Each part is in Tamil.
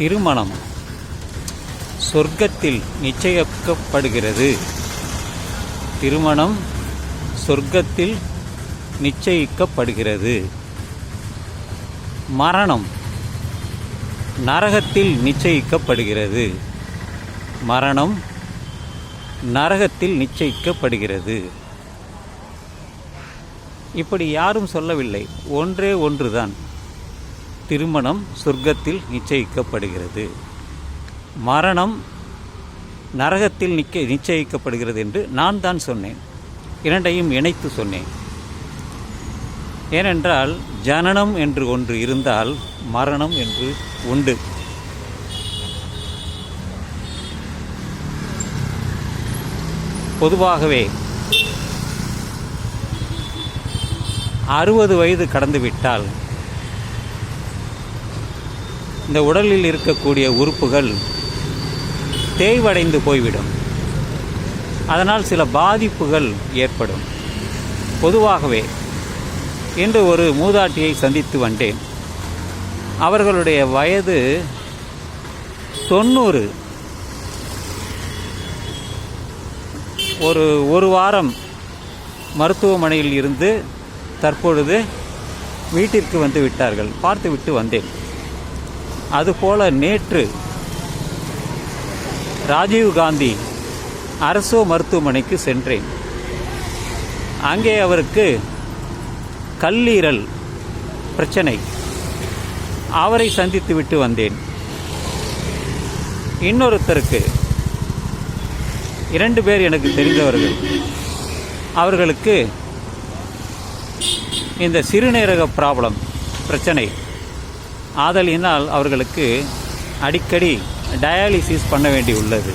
திருமணம் சொர்க்கத்தில் நிச்சயிக்கப்படுகிறது. திருமணம் சொர்க்கத்தில் நிச்சயிக்கப்படுகிறது. மரணம் நரகத்தில் நிச்சயிக்கப்படுகிறது. மரணம் நரகத்தில் நிச்சயிக்கப்படுகிறது. இப்படி யாரும் சொல்லவில்லை. ஒன்றே ஒன்றுதான். திருமணம் சொர்க்கத்தில் நிச்சயிக்கப்படுகிறது. மரணம் நரகத்தில் நிக்க நிச்சயிக்கப்படுகிறது என்று நான் தான் சொன்னேன். இரண்டையும் இணைத்து சொன்னேன். ஏனென்றால் ஜனனம் என்று ஒன்று இருந்தால் மரணம் என்று உண்டு. பொதுவாகவே அறுபது வயது கடந்துவிட்டால் இந்த உடலில் இருக்கக்கூடிய உறுப்புகள் தேய்வடைந்து போய்விடும். அதனால் சில பாதிப்புகள் ஏற்படும். பொதுவாகவே இன்று ஒரு மூதாட்டியை சந்தித்து வந்தேன். அவர்களுடைய வயது தொண்ணூறு. ஒரு ஒரு வாரம் மருத்துவமனையில் இருந்து தற்பொழுது வீட்டிற்கு வந்து விட்டார்கள். பார்த்துவிட்டு வந்தேன். அதுபோல நேற்று ராஜீவ் காந்தி அரசு மருத்துவமனைக்கு சென்றேன். அங்கே அவருக்கு கல்லீரல் பிரச்சனை. அவரை சந்தித்து விட்டு வந்தேன். இன்னொருத்தருக்கு இரண்டு பேர் எனக்கு தெரிந்தவர்கள். அவர்களுக்கு இந்த சிறுநீரக ப்ராப்ளம் பிரச்சனை ஆதலினால் அவர்களுக்கு அடிக்கடி டயாலிசிஸ் பண்ண வேண்டி உள்ளது.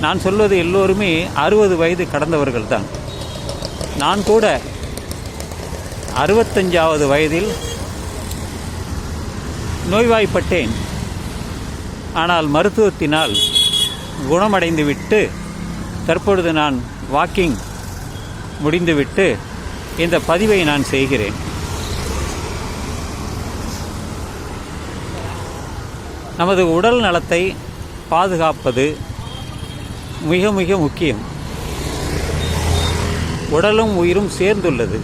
நான் சொல்வது எல்லோருமே அறுபது வயது கடந்தவர்கள் தான் நான் கூட அறுபத்தஞ்சாவது வயதில் நோய்வாய்ப்பட்டேன். ஆனால் மருத்துவத்தினால் குணமடைந்துவிட்டு தற்பொழுது நான் வாக்கிங் முடிந்துவிட்டு இந்த பதிவை நான் செய்கிறேன். நமது உடல் நலத்தை பாதுகாப்பது மிக மிக முக்கியம். உடலும் உயிரும் சேர்ந்துள்ளது.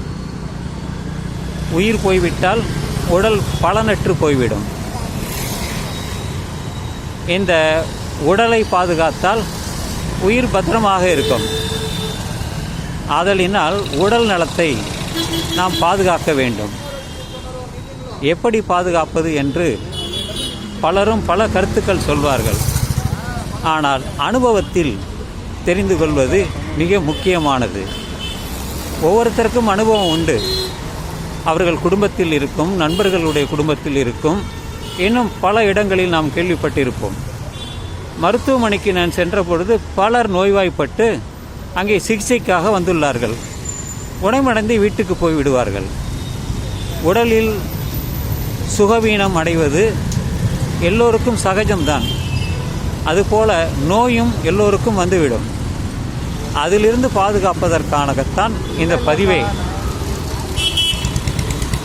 உயிர் போய்விட்டால் உடல் பலனற்று போய்விடும். இந்த உடலை பாதுகாத்தால் உயிர் பத்திரமாக இருக்கும். ஆதலினால் உடல் நலத்தை நாம் பாதுகாக்க வேண்டும். எப்படி பாதுகாப்பது என்று பலரும் பல கருத்துக்கள் சொல்வார்கள். ஆனால் அனுபவத்தில் தெரிந்து கொள்வது மிக முக்கியமானது. ஒவ்வொருத்தருக்கும் அனுபவம் உண்டு. அவர்கள் குடும்பத்தில் இருக்கும் நண்பர்களுடைய குடும்பத்தில் இருக்கும் இன்னும் பல இடங்களில் நாம் கேள்விப்பட்டிருப்போம். மருத்துவமனைக்கு நான் சென்ற பொழுது பலர் நோய்வாய்ப்பட்டு அங்கே சிகிச்சைக்காக வந்துள்ளார்கள். குணமடைந்து வீட்டுக்கு போய்விடுவார்கள். உடலில் சுகவீனம் அடைவது எல்லோருக்கும் சகஜம்தான். அதுபோல் நோயும் எல்லோருக்கும் வந்துவிடும். அதிலிருந்து பாதுகாப்பதற்கானத்தான் இந்த பதிவை.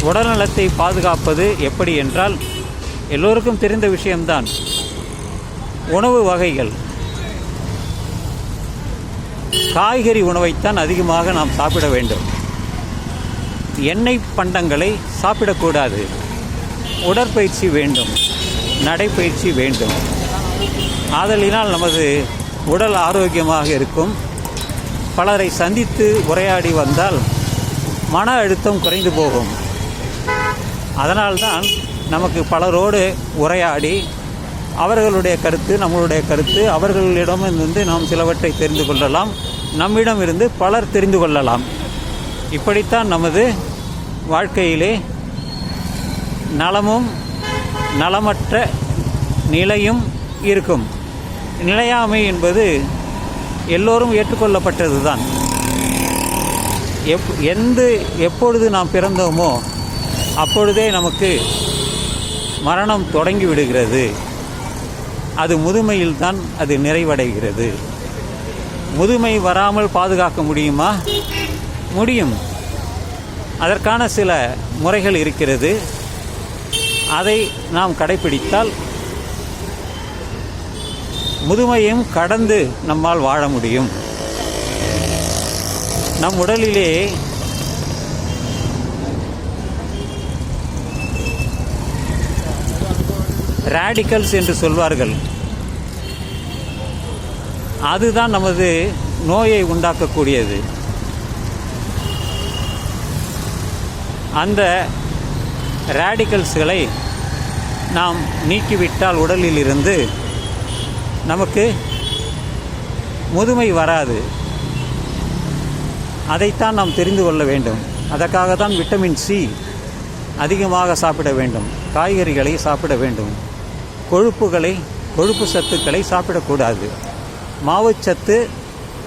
உடல்நலத்தை பாதுகாப்பது எப்படி என்றால் எல்லோருக்கும் தெரிந்த விஷயம்தான். உணவு வகைகள். காய்கறி உணவைத்தான் அதிகமாக நாம் சாப்பிட வேண்டும். எண்ணெய் பண்டங்களை சாப்பிடக்கூடாது. உடற்பயிற்சி வேண்டும். நடைப்பயிற்சி வேண்டும். ஆதலினால் நமது உடல் ஆரோக்கியமாக இருக்கும். பலரை சந்தித்து உரையாடி வந்தால் மன அழுத்தம் குறைந்து போகும். அதனால்தான் நமக்கு பலரோடு உரையாடி அவர்களுடைய கருத்து நம்மளுடைய கருத்து அவர்களிடமிருந்து நாம் சிலவற்றை தெரிந்து கொள்ளலாம். நம்மிடம் இருந்து பலர் தெரிந்து கொள்ளலாம். இப்படித்தான் நமது வாழ்க்கையிலே நலமும் நலமற்ற நிலையும் இருக்கும். நிலையாமை என்பது எல்லோரும் ஏற்றுக்கொள்ளப்பட்டது தான் எப் எந்த எப்பொழுது நாம் பிறந்தோமோ அப்பொழுதே நமக்கு மரணம் தொடங்கி விடுகிறது அது முதுமையில் தான் அது நிறைவடைகிறது. முதுமை வராமல் பாதுகாக்க முடியுமா? முடியும். அதற்கான சில முறைகள் இருக்கிறது. அதை நாம் கடைபிடித்தால் முதுமையும் கடந்து நம்மால் வாழ முடியும். நம் உடலிலே ரேடிக்கல்ஸ் என்று சொல்வார்கள். அதுதான் நமது நோயை உண்டாக்கக்கூடியது. அந்த ரேடிக்கல்ஸ்களை நாம் நீக்கிவிட்டால் உடலில் இருந்து நமக்கு முதுமை வராது. அதைத்தான் நாம் தெரிந்து கொள்ள வேண்டும். அதற்காக தான் விட்டமின் சி அதிகமாக சாப்பிட வேண்டும். காய்கறிகளை சாப்பிட வேண்டும். கொழுப்புகளை கொழுப்பு சத்துக்களை சாப்பிடக்கூடாது. மாவுச்சத்து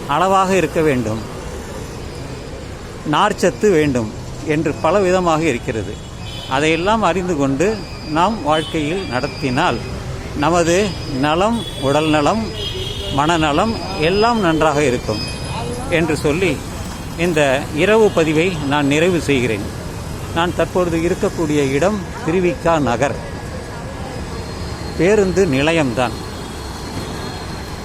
அளவாக இருக்க வேண்டும். நார்ச்சத்து வேண்டும் என்று பல விதமாக இருக்கிறது. அதையெல்லாம் அறிந்து கொண்டு நாம் வாழ்க்கையில் நடத்தினால் நமது நலம் உடல் நலம் மனநலம் எல்லாம் நன்றாக இருக்கும் என்று சொல்லி இந்த இரவு பதிவை நான் நிறைவு செய்கிறேன். நான் தற்பொழுது இருக்கக்கூடிய இடம் திருவிக்கா நகர். பேருந்து நிலையம்தான்.